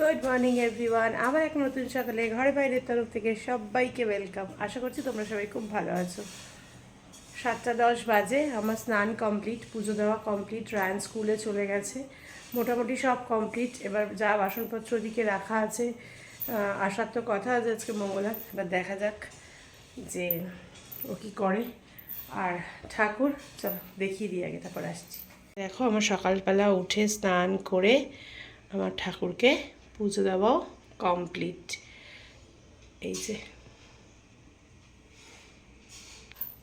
Good morning everyone আবার এক নতুন সকালে ঘরে বাইরের তরফ থেকে সবাইকে ওয়েলকাম আশা করছি তোমরা সবাই খুব ভালো আছো। সাতটা দশ বাজে, আমার স্নান কমপ্লিট পুজো দেওয়া কমপ্লিট রায়ন স্কুলে চলে গেছে। মোটামুটি সব কমপ্লিট এবার যা বাসনপত্র দিকে রাখা আছে আসার তো কথা আছে আজকে মঙ্গলবার এবার দেখা যাক যে ও কী করে। আর ঠাকুর, চলো দেখিয়ে দিই আগে, তারপর আসছি। দেখো, আমার সকালবেলা উঠে স্নান করে আমার ঠাকুরকে পুজো দেওয়াও কমপ্লিট এই যে।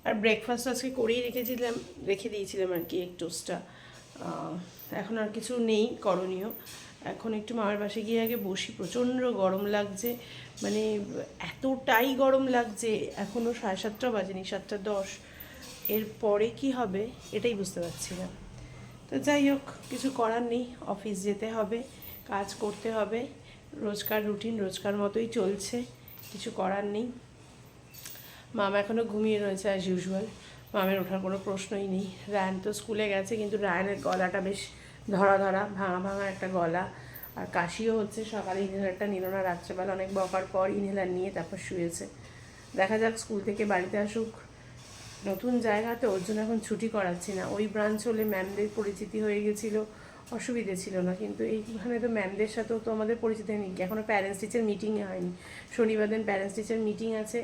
আর ব্রেকফাস্ট আজকে করেই রেখেছিলাম, রেখে দিয়েছিলাম আর কি এক টোস্টটা এখন আর কিছু নেই করণীয়। এখন একটু মামার বাসে গিয়ে আগে বসি, প্রচণ্ড গরম লাগছে। মানে এতটাই গরম লাগছে এখনও সাড়ে সাতটা বাজেনি, সাতটা দশ। এরপরে কি হবে, এটাই বুঝতে পারছি না। তো যাই হোক, কিছু করার নেই অফিস যেতে হবে। কাজ করতে হবে। রোজকার রুটিন রোজকার মতোই চলছে, কিছু করার নেই। মামা এখনও ঘুমিয়ে রয়েছে অ্যাজ ইউজুয়াল মামের ওঠার কোনো প্রশ্নই নেই। রায়ন তো স্কুলে গেছে, কিন্তু রায়নের গলাটা বেশ ধরা ধরা, ভাঙা ভাঙা একটা গলা। আর কাশিও হচ্ছে, সকালে ইনহেলারটা নিল না, রাত্রেবেলা অনেক বকার পর ইনহেলার নিয়ে তারপর শুয়েছে। দেখা যাক স্কুল থেকে বাড়িতে আসুক। নতুন জায়গাতে ওর জন্য এখন ছুটি করাচ্ছি না। ওই ব্রাঞ্চ হলে ম্যামদের পরিচিতি হয়ে গেছিল। অসুবিধে ছিল না, কিন্তু এইখানে তো ম্যামদের সাথেও তো আমাদের পরিচিতি হয়নি। এখনও প্যারেন্টস টিচার মিটিংয়ে হয়নি। শনিবার দিন প্যারেন্টস টিচার মিটিং আছে,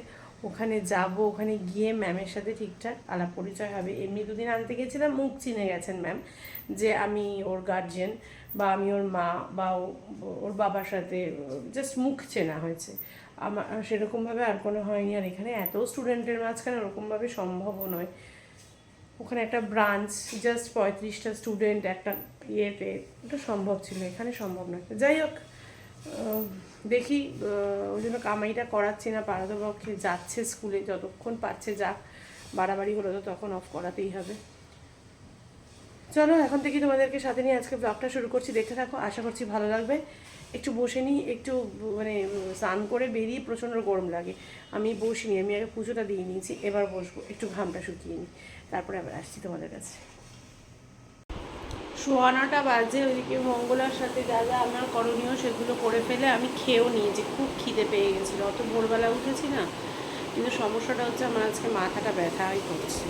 ওখানে যাব, ওখানে গিয়ে ম্যামের সাথে ঠিকঠাক আলাপ পরিচয় হবে। এমনি দুদিন আনতে গেছিলাম মুখ চিনে গেছেন ম্যাম যে আমি ওর গার্জিয়ান বা আমি ওর মা বা ওর বাবার সাথে জাস্ট মুখ চেনা হয়েছে। আমার, সেরকমভাবে আর কোনো হয়নি। আর এখানে এত স্টুডেন্টের মাঝখানে ওরকমভাবে সম্ভবও নয়। ওখানে একটা ব্রাঞ্চ জাস্ট পঁয়ত্রিশটা স্টুডেন্ট একটা ইয়েতে। ওটা সম্ভব ছিল, এখানে সম্ভব নয়। যাই হোক দেখি ওই জন্য কামাইটা করাচ্ছি না পারতপক্ষে যাচ্ছে স্কুলে যতক্ষণ পারছে যাক, বাড়াবাড়ি হলো তো তখন অফ করাতেই হবে। চলো, এখন থেকে তোমাদেরকে সাথে নিয়ে আজকে ব্লগটা শুরু করছি। দেখতে থাকো, আশা করছি ভালো লাগবে। একটু বসে নিই, একটু মানে স্নান করে বেরিয়ে প্রচণ্ড গরম লাগে। আমি বসিনি, আমি আগে পুজোটা দিয়ে নিয়েছি, এবার বসবো, একটু ঘামটা শুকিয়ে নিই। তারপরে আবার আসছি তোমাদের কাছে। সোয়ানাটা বাজে, ওইদিকে মঙ্গলার সাথে যা যা আমার করণীয় সেগুলো করে ফেলে আমি খেয়েও নিয়েছি, খুব খিদে পেয়ে গেছিল। অত ভোরবেলা উঠেছি না, কিন্তু সমস্যাটা হচ্ছে আমার আজকে মাথাটা ব্যথাই করছে।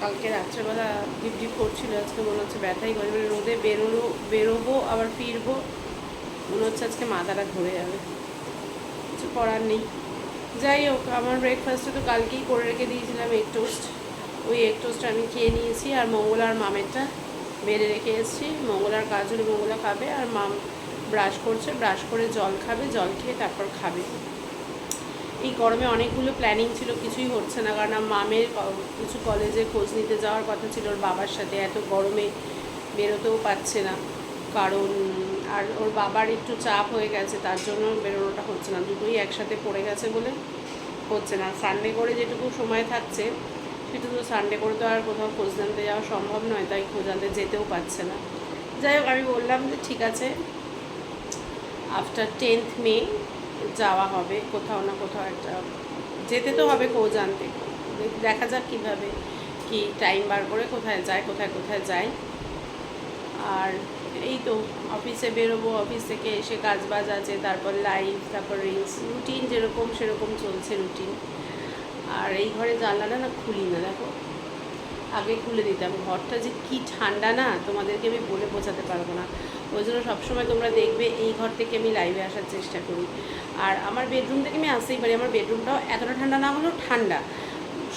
কালকে রাত্রেবেলা ডিপ ডিপ করছিল, আজকে মনে হচ্ছে ব্যথাই করে, এবারে রোদে বেরোলো, বেরোবো, আবার ফিরবো, মনে হচ্ছে আজকে মাথাটা ধরে যাবে। কিছু করার নেই। যাই হোক, আমার ব্রেকফাস্টে তো কালকেই করে রেখে দিয়েছিলাম এগ টোস্ট ওই এগ টোস্ট আমি খেয়ে নিয়েছি আর মঙ্গলার মামেরটা বেড়ে রেখে এসেছি। মঙ্গলার কাজ হলে মঙ্গলা খাবে আর মাম ব্রাশ করছে ব্রাশ করে জল খাবে, জল খেয়ে তারপর খাবে। এই গরমে অনেকগুলো প্ল্যানিং ছিল, কিছুই হচ্ছে না। কারণ মামের কিছু কলেজে খোঁজ নিতে যাওয়ার কথা ছিল ওর বাবার সাথে। এত গরমে বেরোতেও পারছে না। কারণ আর ওর বাবার একটু চাপ হয়ে গেছে, তার জন্য বেরোনোটা হচ্ছে না। দুটোই একসাথে পড়ে গেছে বলে হচ্ছে না। সানডে করে যেটুকু সময় থাকছে সেটুকু সানডে করে তো আর কোথাও খোঁজ জানতে যাওয়া সম্ভব নয়, তাই খোঁজ যেতেও পারছে না। যাই হোক, আমি বললাম যে ঠিক আছে আফটার টেন্থ মে যাওয়া হবে, কোথাও না কোথাও একটা, যেতে তো হবে খোঁজ আনতে। দেখা যাক কীভাবে, কি টাইম বার করে কোথায় যায়, কোথায় কোথায় যায়। আর এই তো অফিসে বেরোবো অফিস থেকে এসে কাজ বাজ আছে, তারপর লাইভ তারপর রিলস রুটিন যেরকম সেরকম চলছে রুটিন আর এই ঘরে জানলাটা না খুলি না, দেখো। আগে খুলে দিতাম। ঘরটা যে কি ঠান্ডা না, তোমাদেরকে আমি বলে বোঝাতে পারব না। ওই জন্য সবসময় তোমরা দেখবে এই ঘর থেকে আমি লাইভে আসার চেষ্টা করি। আর আমার বেডরুম থেকে আমি আসতেই পারি। আমার বেডরুমটাও এতটা ঠান্ডা না হলেও ঠান্ডা।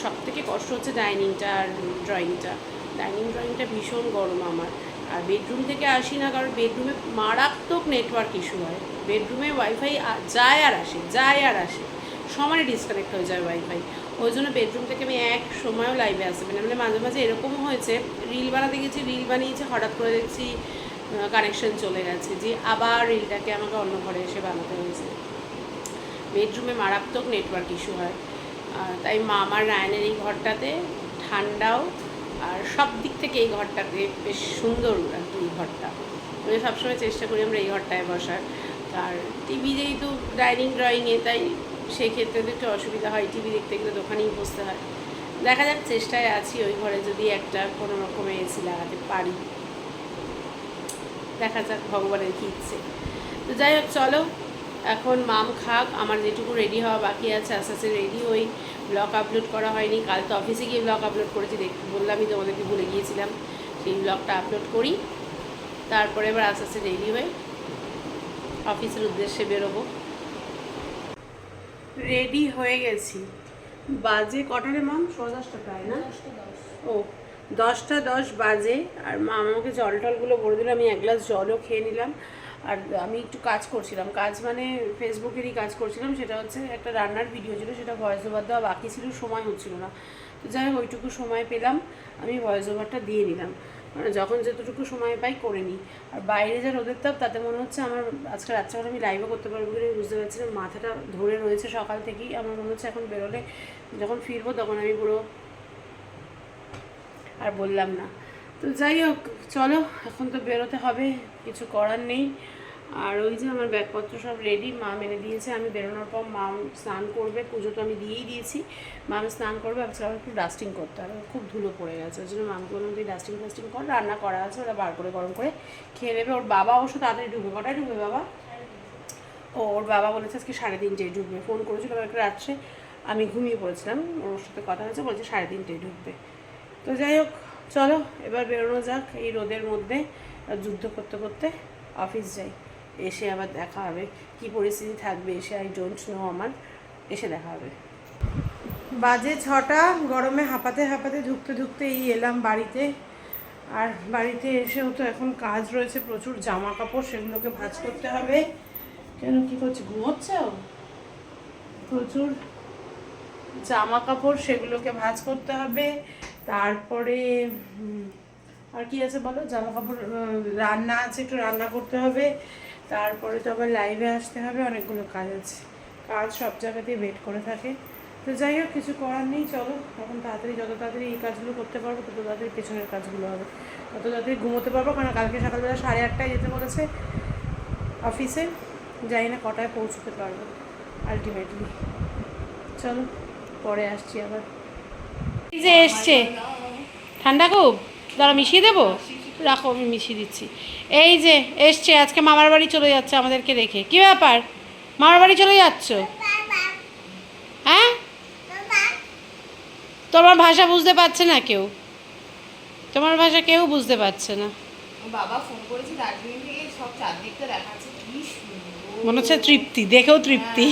সব থেকে কষ্ট হচ্ছে ডাইনিংটা আর ড্রয়িংটা ডাইনিং ড্রয়িংটা ভীষণ গরম আমার। আর বেডরুম থেকে আসি না, কারণ বেডরুমে মারাত্মক নেটওয়ার্ক ইস্যু হয়। বেডরুমে ওয়াইফাই যায় আর আসে, যায় আর আসে। সমানে ডিসকানেক্ট হয়ে যায় ওয়াইফাই ওই জন্য বেডরুম থেকে আমি এক সময়ও লাইভে আসতে পারি। মানে মাঝে মাঝে এরকমও হয়েছে রিল বানাতে গেছি রিল বানিয়েছে, হঠাৎ করে দেখছি কানেকশন চলে গেছে যে আবার রিলটাকে আমাকে অন্য ঘরে এসে বানাতে হয়েছে। বেডরুমে মারাত্মক নেটওয়ার্ক ইস্যু হয়। তাই মা আমার রায়নের এই ঘরটাতে ঠান্ডাও আর সব দিক থেকে এই ঘরটাতে বেশ সুন্দর আর কি এই ঘরটা। আমি সবসময় চেষ্টা করি আমরা এই ঘরটায় বসার। আর টিভি যেহেতু ডাইনিং ড্রয়িংয়ে তাই সেই ক্ষেত্রে তো একটু অসুবিধা হয়, টিভি দেখতে গেলে দোকানেই বসতে হয়। দেখা যাক, চেষ্টায় আছি ওই ঘরে যদি একটা কোনো রকমে এসি লাগাতে পারি। দেখা যাক, ভগবানের কী ইচ্ছে। তো যাই হোক, চলো, এখন মাম খাক, আমার যেটুকু রেডি হওয়া বাকি আছে, আস্তে আস্তে রেডি হই। ব্লগ আপলোড করা হয়নি, কাল তো অফিসে গিয়ে ব্লগ আপলোড করেছি, দেখ, বললামই তোমাদেরকে ভুলে গিয়েছিলাম। সেই ব্লগটা আপলোড করি। তারপরে এবার আস্তে আস্তে রেডি হয়ে অফিসের উদ্দেশ্যে বেরোবো। রেডি হয়ে গেছি। বাজে কটারে মাম? সোয়া দশটা প্রায় না? ও দশটা দশ বাজে আর মা আমাকে জল টলগুলো ভরে দিল আমি এক গ্লাস জলও খেয়ে নিলাম। আর আমি একটু কাজ করছিলাম। কাজ মানে ফেসবুকেরই কাজ করছিলাম সেটা হচ্ছে একটা রান্নার ভিডিও ছিল সেটা ভয়েস ওভার দেওয়া বাকি ছিল সময় হচ্ছিল না। তো যাই হোক ওইটুকু সময় পেলাম আমি ভয়েস ওভারটা দিয়ে নিলাম। মানে যখন যতটুকু সময় পাই করে নিই। আর বাইরে যা রোদের তাপ, তাতে মনে হচ্ছে আমার আজকে রাত্রেবেলা আমি লাইভও করতে পারব বলে বুঝতে পারছি না। মাথাটা ধরে রয়েছে সকাল থেকেই। আমার মনে হচ্ছে এখন বেরোলে যখন ফিরবো তখন আমি পুরো আর বললাম না। তো যাই হোক, চলো, এখন তো বেরোতে হবে, কিছু করার নেই। আর ওই যে আমার ব্যাগপত্র সব রেডি মা মেনে দিয়েছে, আমি বেরোনোর পর মা স্নান করবে, পুজো তো আমি দিয়েই দিয়েছি। মা স্নান করবে আজকে আবার একটু ডাস্টিং করতে হবে, খুব ধুলো পড়ে গেছে, ওই জন্য মামকে বললাম, তুই ডাস্টিং ফাস্টিং কর, রান্না করা আছে ওরা বার করে গরম করে খেয়ে নেবে। ওর বাবা অবশ্য তাড়াতাড়ি ঢুকবে, কটায় ঢুকবে বাবা? ও, ওর বাবা বলেছে আজকে সাড়ে তিনটেই ঢুকবে, ফোন করেছিল কালকে রাত্রে, আমি ঘুমিয়ে পড়েছিলাম, ওর সাথে কথা হয়েছে, বলছে সাড়ে তিনটেই ঢুকবে। তো যাই হোক, চলো, এবার বেরোনো যাক এই রোদের মধ্যে, যুদ্ধ করতে করতে, অফিস যাই। এসে আবার দেখা হবে। কি পরিস্থিতি থাকবে এসে আই ডোন্ট নো আমার এসে দেখা হবে। বাজে ছটা, গরমে হাঁপাতে হাঁপাতে ঢুকতে ঢুকতে এই এলাম বাড়িতে। আর বাড়িতে এসেও তো এখন কাজ রয়েছে, প্রচুর জামা কাপড় সেগুলোকে ভাজ করতে হবে। কেন, কি করছে? ঘুমোচ্ছে ও? প্রচুর জামা কাপড় সেগুলোকে ভাজ করতে হবে। তারপরে আর কি আছে বলো? জামা কাপড় রান্না আছে, একটু রান্না করতে হবে। তারপরে তো আবার লাইভে আসতে হবে, অনেকগুলো কাজ আছে। কাজ সব জায়গাতেই ওয়েট করে থাকে। তো যাই হোক, কিছু করার নেই, চলো। এখন তাড়াতাড়ি, যত তাড়াতাড়ি এই কাজগুলো করতে পারব, তত তাড়াতাড়ি পেছনের কাজগুলো হবে। তত তাড়াতাড়ি ঘুমোতে পারব, কারণ কালকে সকালবেলা সাড়ে আটটায় যেতে বলেছে অফিসে যাই না কটায় পৌঁছতে পারব আলটিমেটলি চলো, পরে আসছি আবার। যে এসছে। ঠান্ডা খুব? দাঁড়া, মিশিয়ে দেবো? রাখো আমি মিশিয়ে দিচ্ছি। এই যে এসছে আজকে মামার বাড়ি চলে যাচ্ছে আমাদেরকে রেখে কি ব্যাপার? মামার বাড়ি চলে যাচ্ছ? হ্যাঁ? তোমার ভাষা বুঝতে পারছে না কেউ? তোমার ভাষা কেউ বুঝতে পারছে না। বাবা ফোন করেছে দার্জিলিং থেকে সব চারদিকটা দেখাচ্ছে কি সুন্দর। মনে হচ্ছে তৃপ্তি দেখেও তৃপ্তি।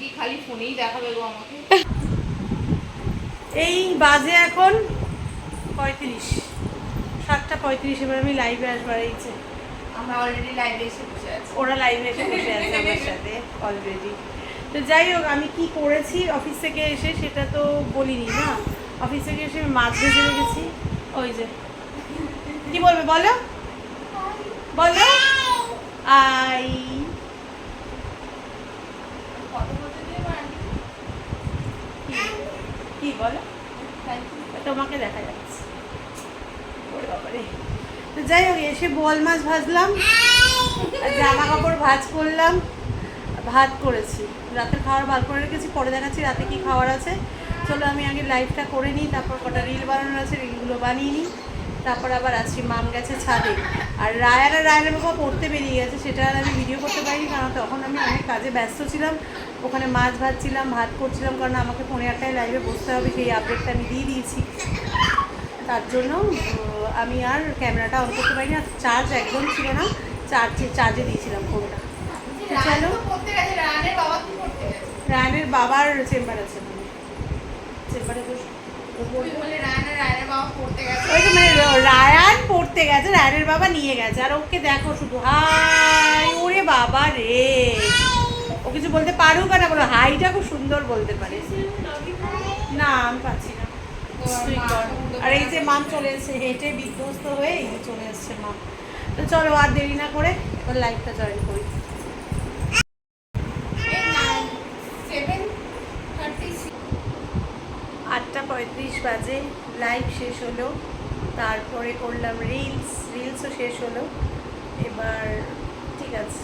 কি খালি ফোনেই দেখাবে গো আমাকে? এই বাজে এখন পঁয়ত্রিশ। সাতটা পঁয়ত্রিশ এবার আমি লাইভে আসবার এইছে আমরা অলরেডি লাইভে এসে বসে আছি। ওরা লাইভে এসে বসে আছে আমার সাথে অলরেডি তো যাই হোক আমি কি করেছি অফিস থেকে এসে সেটা তো বলিনি না? অফিস থেকে এসে আমি মাছ ভেজে রেখেছি। ওই যে। কি বলবে বলো? বলো? আই। কি? বলো? তোমাকে দেখা যাচ্ছে তো যাই হোক, এসে বোয়াল মাছ ভাজলাম, আর জামা কাপড় ভাজ করলাম, ভাত করেছি। রাতে খাওয়ার ভাত করে রেখেছি, পরে দেখাচ্ছি রাতে কি খাওয়ার আছে। চলো আমি আগে লাইভটা করে নিই, তারপর কটা রিল বানানোর আছে রিলগুলো বানিয়ে নিই। তারপর আবার আসছি মাম গেছে ছাদে। আর রায়ার আর রায়ানের বাবা পড়তে বেরিয়ে গেছে, সেটা আর আমি ভিডিও করতে পারিনি, কারণ তখন আমি অনেক কাজে ব্যস্ত ছিলাম। ওখানে মাছ ভাজছিলাম, ভাত করছিলাম, কারণ আমাকে পনেরো একটায় লাইভে বসতে হবে, সেই আপডেটটা আমি দিয়ে দিয়েছি। তার জন্য আমি আর ক্যামেরাটা অন করতে পারিনি আর চার্জ একদম ছিল না চার্জে চার্জে দিয়েছিলাম ফোনটা চলো। রায়ানের বাবার চেম্বার আছে। চেম্বারে মানে রায়ান পড়তে গেছে রায়ানের বাবা নিয়ে গেছে। আর ওকে দেখো শুধু হাই ওরে বাবা রে। ও কিছু বলতে পারুক আর না বলো হাইটা খুব সুন্দর বলতে পারে। না আমি পাচ্ছি আর এই যে মাম চলে এসেছে, হেঁটে বিধ্বস্ত হয়ে চলে এসছে মাম তো চলো আর দেরি না করে এবার লাইভটা জয়েন করি। আটটা পঁয়ত্রিশ বাজে লাইভ শেষ হলো, তারপরে করলাম রিলস রিলসও শেষ হলো। এবার ঠিক আছে।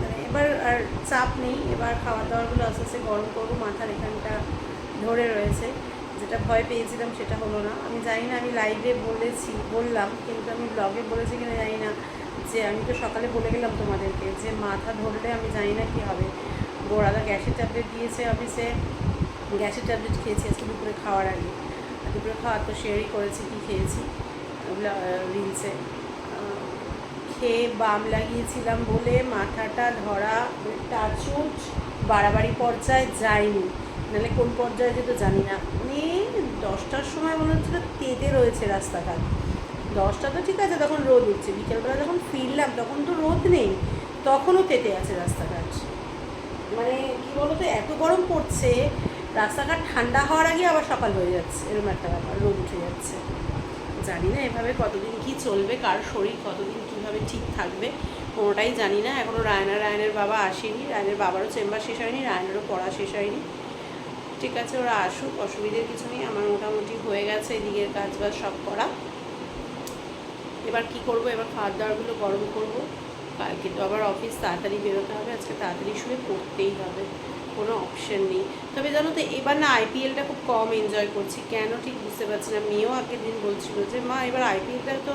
মানে এবার আর চাপ নেই, এবার খাওয়া দাওয়াগুলো আস্তে আস্তে গরম করব, মাথার এখানটা ধরে রয়েছে। যেটা ভয় পেয়েছিলাম সেটা হলো না। আমি জানি না, আমি লাইভে বলেছি, বললাম, কিন্তু আমি ব্লগে বলেছি কিনা জানি না। যে আমি তো সকালে বলে গেলাম তোমাদেরকে যে মাথা ধরলে আমি জানি না কি হবে। গোড়াদা গ্যাসের ট্যাবলেট দিয়েছে অফিসে। গ্যাসের ট্যাবলেট খেয়েছি আজকে দুপুরে খাওয়ার আগে। দুপুরে খাওয়ার তো শেয়ারই করেছি কি খেয়েছি? রিলসে খেয়ে বাম লাগিয়েছিলাম বলে মাথাটা ধরা টাচুট বাড়াবাড়ি পর্যায়ে যায়নি। নাহলে কোন পর্যায়ে যেত জানি না। মানে দশটার সময় মনে হচ্ছিল তেতে রয়েছে রাস্তাঘাট। দশটা তো ঠিক আছে, তখন রোদ উঠছে। বিকেলবেলা যখন ফিরলাম, তখন তো রোদ নেই। তখনও তেতে আছে রাস্তাঘাট। মানে কি বলতো, এত গরম পড়ছে, রাস্তাঘাট ঠান্ডা হওয়ার আগে আবার সকাল হয়ে যাচ্ছে। এরকম একটা ব্যাপার, রোদ উঠে যাচ্ছে। জানি না এভাবে কতদিন কি চলবে, কার শরীর কতদিন কীভাবে ঠিক থাকবে, কোনোটাই জানি না। এখনও রায়না, রায়নের বাবা আসেনি, রায়নের বাবারও চেম্বার শেষ হয়নি, রায়নেরও পড়া শেষ হয়নি। ঠিক আছে, ওরা আসুক, অসুবিধের কিছু নেই, আমার মোটামুটি হয়ে গেছে, এদিকের কাজ বাজ সব করা। এবার কি করব? এবার খাওয়ার দাওয়ারগুলো গরম করব। কালকে তো আবার অফিস তাড়াতাড়ি বেরোতে হবে, আজকে তাড়াতাড়ি শুয়ে পড়তেই হবে, কোনো অপশন নেই। তবে জানো তো, এবার না আইপিএলটা খুব কম এনজয় করছি। কেন ঠিক বুঝতে পারছি না। মেয়েও আগের দিন বলছিল যে, মা, এবার আইপিএলটা তো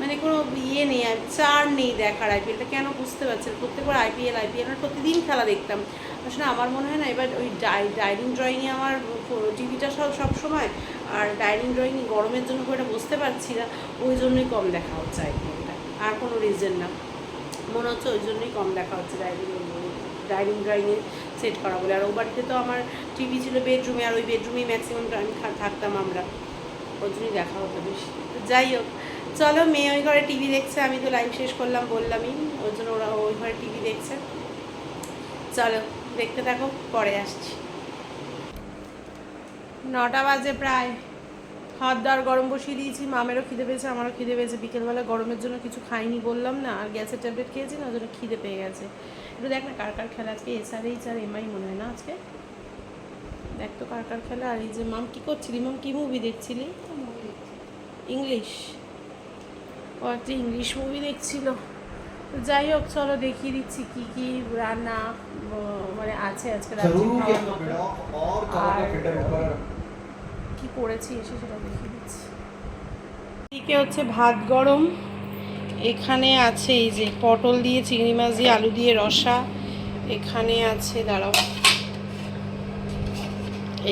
মানে কোনো ইয়ে নেই চার নেই দেখার আইপিএলটা কেন বুঝতে পারছি না প্রত্যেকবার আইপিএল আইপিএল আর প্রতিদিন খেলা দেখতাম। আসলে আমার মনে হয় না, এবার ওই ডাই, ডাইনিং ড্রয়িংয়ে আমার টিভিটা সব সব সময়। আর ডাইনিং ড্রয়িং গরমের জন্য একটা বুঝতে পারছি না, ওই জন্যই কম দেখা হচ্ছে আইপিএলটা আর কোনো রিজন না। মনে হচ্ছে ওই জন্যই কম দেখা হচ্ছে ডাইনিং ডাইনিং ড্রয়িংয়ে সেট করা বলে। আর ও বাড়িতে তো আমার টিভি ছিল বেডরুমে আর ওই বেডরুমেই ম্যাক্সিমাম টাইম থাকতাম আমরা। ওই জন্যই দেখা হতো বেশি। যাই হোক চলো মেয়ে ওই ঘরে টিভি দেখছে আমি তো লাইভ শেষ করলাম বললামই ওই জন্য ওরা ওই ঘরে টিভি দেখছে। চলো দেখতে থাকো পরে আসছি। নটা বাজে প্রায়। হাত দাওয়ার গরম বসিয়ে দিয়েছি মামেরও খিদে পেয়েছে আমারও খিদে পেয়েছে। বিকেলবেলা গরমের জন্য কিছু খাইনি বললাম না আর গ্যাসের ট্যাবলেট খেয়েছি না ওই জন্য খিদে পেয়ে গেছে। একটু দেখ না কার কার খেলা আজকে এসআরএইচ আর এমআই মনে হয় না আজকে? দেখ তো কার কার খেলা আর এই যে মাম কী করছিলি? মাম কী মুভি দেখছিলি? ইংলিশ ও একটা ইংলিশ মুভি দেখছিল যাই হোক চলো দেখিয়ে দিচ্ছি কি কি রান্না মানে আছে আজকে আর কি করেছি এসে সেটা দেখিয়ে দিচ্ছি। এদিকে হচ্ছে ভাত গরম। এখানে আছে এই যে পটল দিয়ে চিংড়ি মাছ দিয়ে আলু দিয়ে রসা। এখানে আছে দাঁড়াও।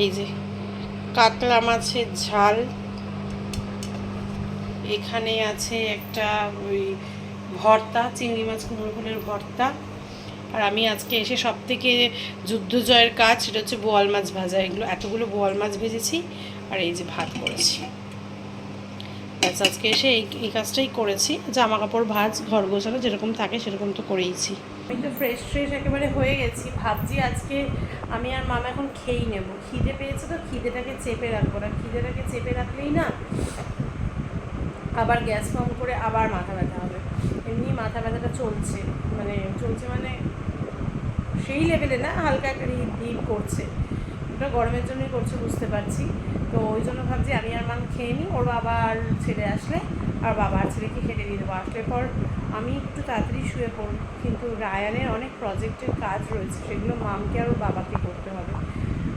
এই যে কাতলা মাছের ঝাল। এখানে আছে একটা ওই ভর্তা, চিংড়ি মাছ, কুমড়ো ফুলের ভর্তা। আর আমি আজকে এসে সব থেকে যুদ্ধ জয়ের কাজ সেটা হচ্ছে বোয়াল মাছ ভাজা। এগুলো এতগুলো বোয়াল মাছ ভেজেছি আর এই যে ভাত করেছি। আজকে এসে এই এই কাজটাই করেছি। জামা কাপড় ভাজ, ঘর গোছানো যেরকম থাকে সেরকম তো করেইছি। আমি ফ্রেশ ফ্রেশ একেবারে হয়ে গেছি। ভাবছি আজকে আমি আর মামা এখন খেয়েই নেব। খিদে পেয়েছে তো খিদেটাকে চেপে রাখব। না খিদেটাকে চেপে রাখলেই না আবার গ্যাস ফর্ম করে আবার মাথা ব্যথা হবে। এমনি মাথা ব্যথাটা চলছে মানে চলছে মানে সেই লেভেলে না, হালকা একটা হিট হিট করছে। ওটা গরমের জন্যই করছে, বুঝতে পারছি। তো ওই জন্য ভাবছি আমি আর মাম খেয়ে নিই, ওর বাবা আর ছেলে আসলে, আর বাবা আর ছেলেকে খেতে দিয়ে দেবো। আসলে পর আমি একটু তাড়াতাড়ি শুয়ে পড়ব কিন্তু রায়ানের অনেক প্রজেক্টের কাজ রয়েছে, সেগুলো মামকে আর ওর বাবাকে করতে হবে।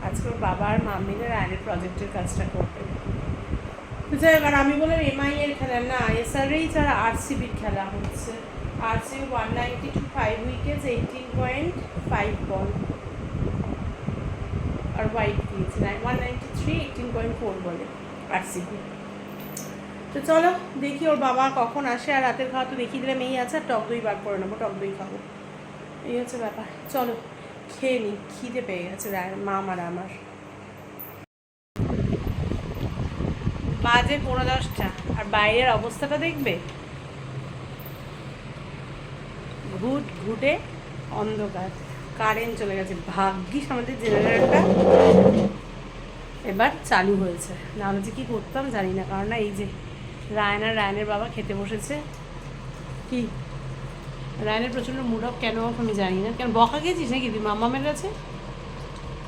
আজকে ওর বাবা আর মাম মিলে রায়ানের প্রজেক্টের কাজটা করবে। যাই হোক, আমি বললাম এমআই এর খেলা না এসআরএইচ আর আরসিবির খেলা হচ্ছে। RCB one ninety two five wickets eighteen point five ball আর হোয়াইট দিয়েছে one ninety three eighteen point four বলে আরসিবি তো চলো দেখি ওর বাবা কখন আসে আর রাতের খাওয়া তো দেখিয়ে দিলাম এই আছে আর টক দই বার করে নেব টক দই খাব। এই হচ্ছে ব্যাপার। চলো খেয়ে নিই খিদে পেয়ে গেছে রায়ের মাম আর আমার। বাজে পনেরো দশটা আর বাইরের অবস্থাটা দেখবে? ঘুট ঘুটে অন্ধকার। কারেন্ট চলে গেছে। ভাগ্যিস আমাদের জেনারেটরটা এবার চালু হয়েছে। নাহলে যে কী করতাম জানি না কারণ না এই যে রায়ন আর রায়নের বাবা খেতে বসেছে। কি? রায়নের প্রচণ্ড মুড অফ কেন off আমি জানি না। কেন বকা গেছিস নাকি তুই? মামামের কাছে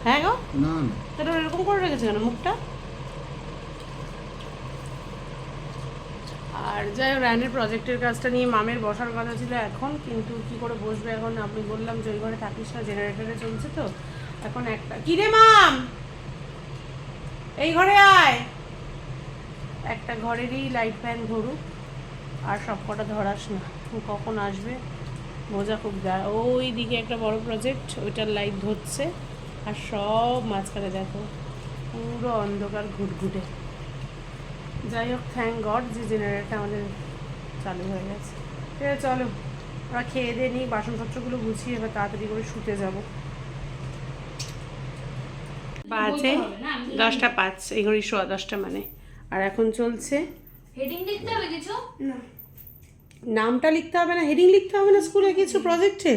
হ্যাঁ গো? ना তাহলে এরকম করে রেখেছে কেন মুখটা? আর যাই হোক রায়নের প্রজেক্টের কাজটা নিয়ে মামের বসার কথা ছিল এখন, কিন্তু কি করে বসবে এখন আমি বললাম যে ওই ঘরে থাকিস না জেনারেটরে চলছে তো। এখন একটা কি রে মাম? এই ঘরে আয়। একটা ঘরেরই লাইট ফ্যান ধরুক আর সব কটা ধরাস না। কখন আসবে? মজা খুব দেয় ওই দিকে একটা বড় প্রজেক্ট ওইটার লাইট ধরছে, আর সব মাঝখানে দেখো, পুরো অন্ধকার ঘুটঘুটে। যাই হোক থ্যাংক গড যে জেনারেটরটা আমাদের চালু হয়ে গেছে। ঠিক আছে চলো আমরা খেয়ে দিয়ে নিই বাসনপত্রগুলো গুছিয়ে এবার তাড়াতাড়ি করে শুতে যাব। বাজে দশটা পাঁচ এই ঘড়ি সোয়া দশটা মানে। আর এখন চলছে? হেডিং দেখতে হবে কিছু? নামটা লিখতে হবে না হেডিং লিখতে হবে না স্কুলে কিছু প্রজেক্টে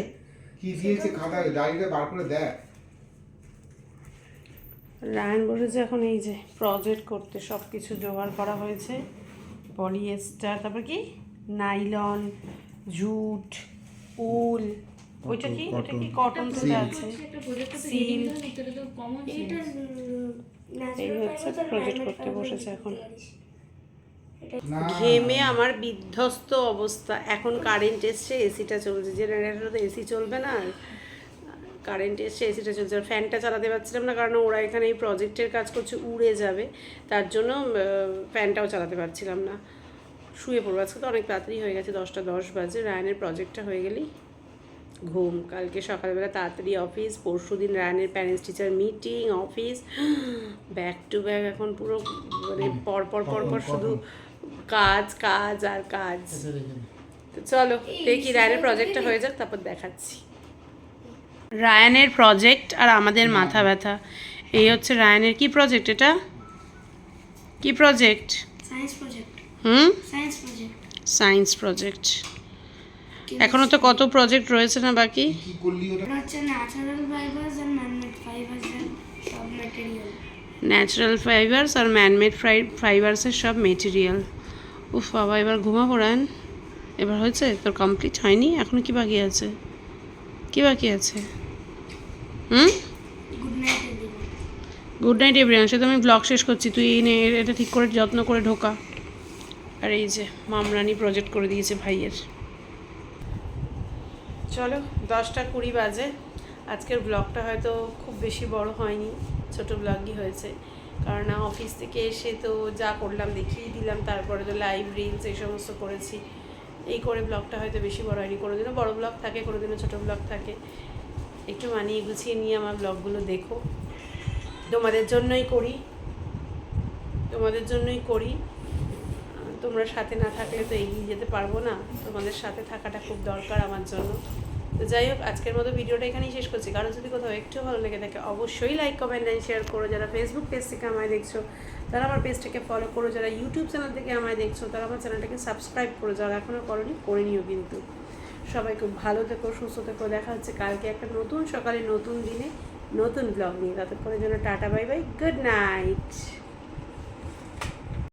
কি দিয়েছে ডায়েরিটা বার করে দেখ। রায়ন বসেছে এখন এই যে প্রজেক্ট করতে সব কিছু জোগাড় করা হয়েছে। পলিয়েস্টার তারপর কি? নাইলন জুট উল ওইটা কি? ওটা কি? কটন থেকে আছে। সিল ভিতরে তো কমন এই হচ্ছে প্রজেক্ট করতে বসেছে এখন। ঘেমে আমার বিধ্বস্ত অবস্থা। এখন কারেন্ট এসছে এসিটা চলছে। জেনারেটর তো এসি চলবে না। কারেন্ট এসছে এসিটা চলছে। আর ফ্যানটা চালাতে পারছিলাম না কারণ ওরা এখানে এই প্রজেক্টের কাজ করছে উড়ে যাবে। তার জন্য ফ্যানটাও চালাতে পারছিলাম না। শুয়ে পড়ব। আজকে তো অনেক তাড়াতাড়ি হয়ে গেছে দশটা দশ বাজে। রায়নের প্রজেক্টটা হয়ে গেলেই ঘুম। কালকে সকালবেলা তাড়াতাড়ি অফিস পরশু দিন রায়নের parents teacher meeting office back to back এখন পুরো মানে পর পর পর পর শুধু কাজ কাজ আর কাজ। তো চলো দেখি রায়নের প্রজেক্টটা হয়ে যাক তারপর দেখাচ্ছি। রায়ানের প্রজেক্ট আর আমাদের মাথা ব্যথা। এই হচ্ছে রায়ানের কি প্রজেক্ট এটা? কি প্রজেক্ট সায়েন্স প্রজেক্ট হুম? সায়েন্স প্রজেক্ট সায়েন্স প্রজেক্ট এখনও তো কত প্রজেক্ট রয়েছে না বাকি? কি করলি ওটা? হচ্ছে ন্যাচারাল ফাইবার্স আর ম্যানমেড ফাইবার্স সব ম্যাটেরিয়াল ন্যাচারাল ফাইবার্স আর ম্যানমেড ফ্রাই ফাইবার্সের সব মেটেরিয়াল উফ বাবা এবার ঘুমাবো রায়ন। এবার হয়েছে? তোর কমপ্লিট হয়নি? এখনও কি বাকি আছে? কি বাকি আছে? হুম? গুড নাইট এভরিওয়ান সে তো আমি ব্লগ শেষ করছি। তুই নে এটা ঠিক করে, যত্ন করে ঢোকা। আর এই যে, মামরানি প্রজেক্ট করে দিয়েছে ভাইয়ের। চলো, দশটা কুড়ি বাজে। আজকের ব্লগটা হয়তো খুব বেশি বড় হয়নি, ছোট ব্লগই হয়েছে। কারণ অফিস থেকে এসে তো যা করলাম, দেখিয়ে দিলাম। তারপরে তো লাইভ রিলস এই সমস্ত করেছি। এই করে ব্লগটা হয়তো বেশি বড় হয়নি, কোনোদিনও বড় ব্লগ থাকে, কোনোদিনও ছোটো ব্লগ থাকে। একটু মানিয়ে গুছিয়ে নিয়ে আমার ব্লগগুলো দেখো। তোমাদের জন্যই করি। তোমাদের জন্যই করি। তোমরা সাথে না থাকলে তো এগিয়ে যেতে পারব না। তোমাদের সাথে থাকাটা খুব দরকার আমার জন্য। তো যাই হোক, আজকের মতো ভিডিওটা এখানেই শেষ করছি। কারণ যদি কোথাও একটু ভালো লেগে থাকে, অবশ্যই লাইক কমেন্ট অ্যান্ড শেয়ার করো। যারা ফেসবুক পেজ থেকে আমায় দেখছ তারা আমার পেজটাকে ফলো করো। যারা ইউটিউব চ্যানেল থেকে আমায় দেখছ, তারা আমার চ্যানেলটাকে সাবস্ক্রাইব করো। যারা এখনও করনি, করে নিও কিন্তু। সবাই খুব ভালো থেকো, সুস্থ থেকো। দেখা হচ্ছে কালকে একটা নতুন সকালে, নতুন দিনে, নতুন ব্লগ নিয়ে। ততক্ষণের জন্য tata bye bye good night